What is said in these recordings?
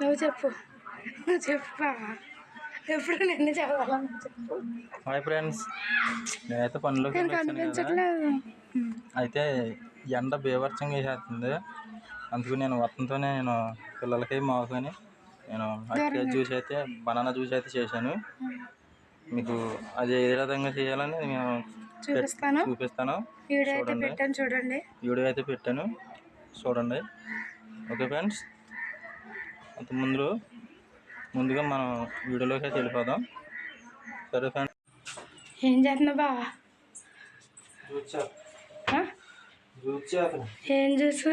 నువ్వు చెప్పు. నువ్వు చెప్పు ఎప్పుడు నిన్ను చదవాలని చెప్పు. Hi friends. నేనైతే కనిపించట్లేదు. ఉమ్. అయితే ఎండ బీభత్సంగా వేసేస్తుంది అందుకు నేను వత్తంతోనే నేను పిల్లలకి మాకుని నేను అరటికాయ జ్యూస్ అయితే బనానా జ్యూస్ అయితే చేశాను. మీకు అది ఏ విధంగా చేయాలని నేను చూపిస్తాను. చూపిస్తాను. వీడియో అయితే చూడండి. పెట్టాను చూడండి. వీడియో అయితే పెట్టాను. చూడండి. Okay friends. అంత ముందు ముందుగా మనం వీడియోలోకి అయితే వెళ్ళిపోదాం. సరే ఫ్రెండ్స్ ఏం చేస్తున్నావు బావా? ఏం జ్యూస్?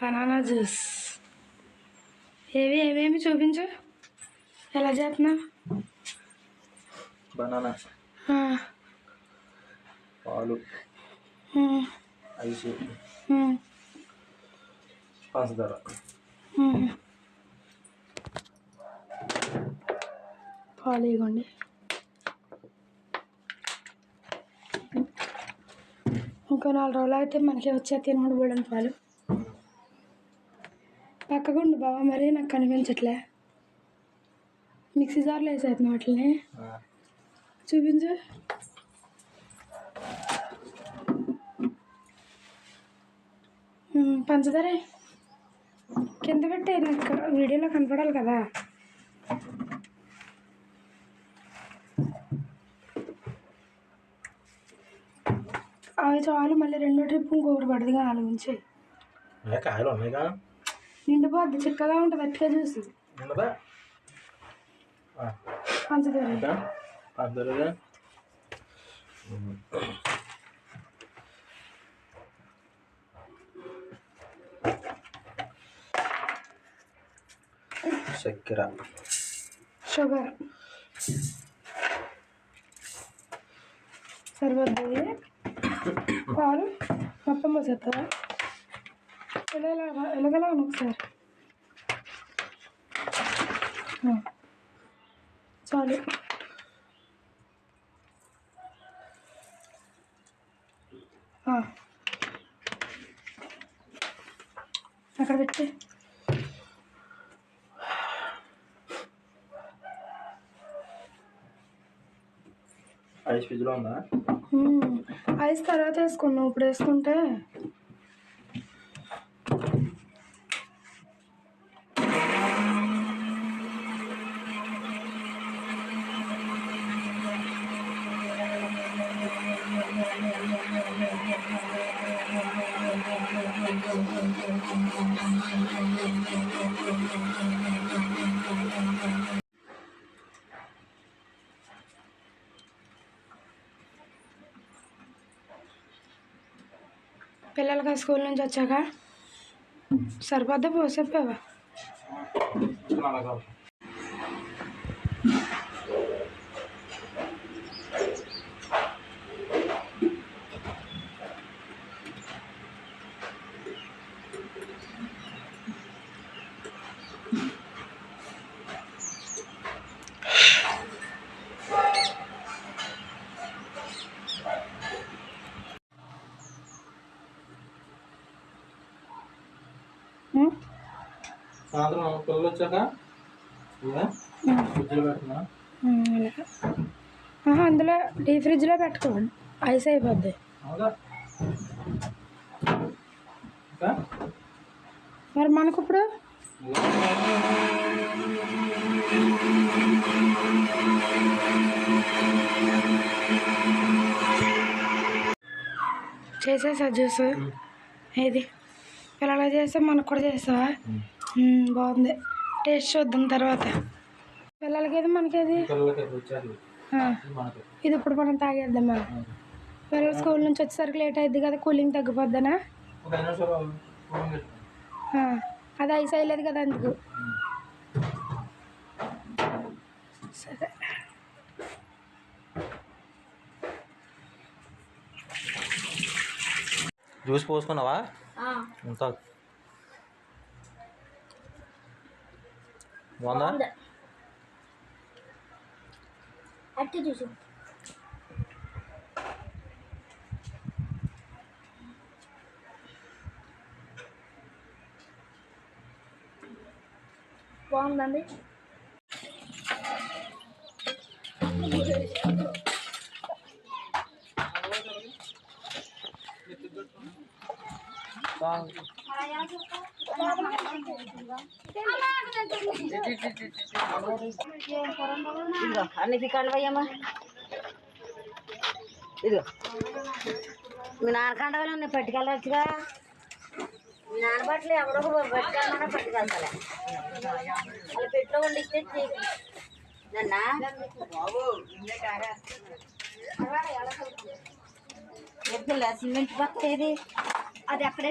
Banana juice. ఏవి ఏమేమి చూపించు. ఎలా చేస్తున్నావు? బనానా. పాలు. ఐస్. పంచదార. పాలు ఇవ్వండి ఇంకో నాలుగు రోజులు అయితే మనకి వచ్చే తినడు బోడని పాలు పక్కకుండు బావా మరి నాకు కనిపించట్లే. మిక్సీ జార్లో వేసేస్తున్నావు వాటిని చూపించు. పంచదారే పంచదార. కింద పెట్టే నాకు వీడియోలో కనపడాలి కదా. అవి చాలు మళ్ళీ రెండో ట్రిప్ ఇంకొకటి పడుతుంది నాలుగు నుంచి కాయలు ఉన్నాయిగా నిండిపోద్ది చిక్కగా ఉంటుంది అట్టుగా చూసి. పంచదార. చక్కెర. షుగర్. సరిపోద్ది పాలు మొత్తం పోసేస్తావా ఇలా ఎలాగలా ఒకసారి. చాలు. అక్కడ పెట్టి. ఐస్ ఫ్రిడ్జ్లో ఉందా మ్మ్. ఐస్ తర్వాత వేసుకున్నాం ఇప్పుడు వేసుకుంటే పిల్లలకి స్కూల్ నుంచి వచ్చాక? సరిపోద్దా? పోసేపావా సాయంత్రం పిల్లలు వచ్చాక ఫ్రిడ్జ్లో అందులో డీ ఫ్రిడ్జ్లో పెట్టుకోండి ఐస్ అయిపోద్ది. మరి మనకు ఇప్పుడు చేసేసా జ్యూస్? ఏది? పిల్లలు చేస్తే మనకు కూడా చేస్తావా బాగుంది. టేస్ట్ చూద్దాం తర్వాత. పిల్లలకి ఏది మనకేది? ఇది ఇప్పుడు మనం తాగేద్దాం మనం. పిల్లలు స్కూల్ నుంచి వచ్చేసరికి లేట్ అయింది కదా కూలింగ్ తగ్గిపోద్దనా? అది ఐస్ అయ్యలేదు కదా అందుకు. సరే. జ్యూస్ పోసుకున్నావా? బాగుందా? అట్టి చూసి. బాగుందండి. ఇదిగో కండవయ్యమ్మా ఇదిగో. మీ నాన్న కండవలు ఉన్నాయి పట్టుకెళ్ళచ్చుగా మీ నాన్న బట్టలు ఎవడో పట్టుకెళ్ళమన్నా పట్టుకెళ్తాలే అలా పెట్టులో వండిస్తే నన్నా సిమెంట్ పక్క ఇది అది అక్కడే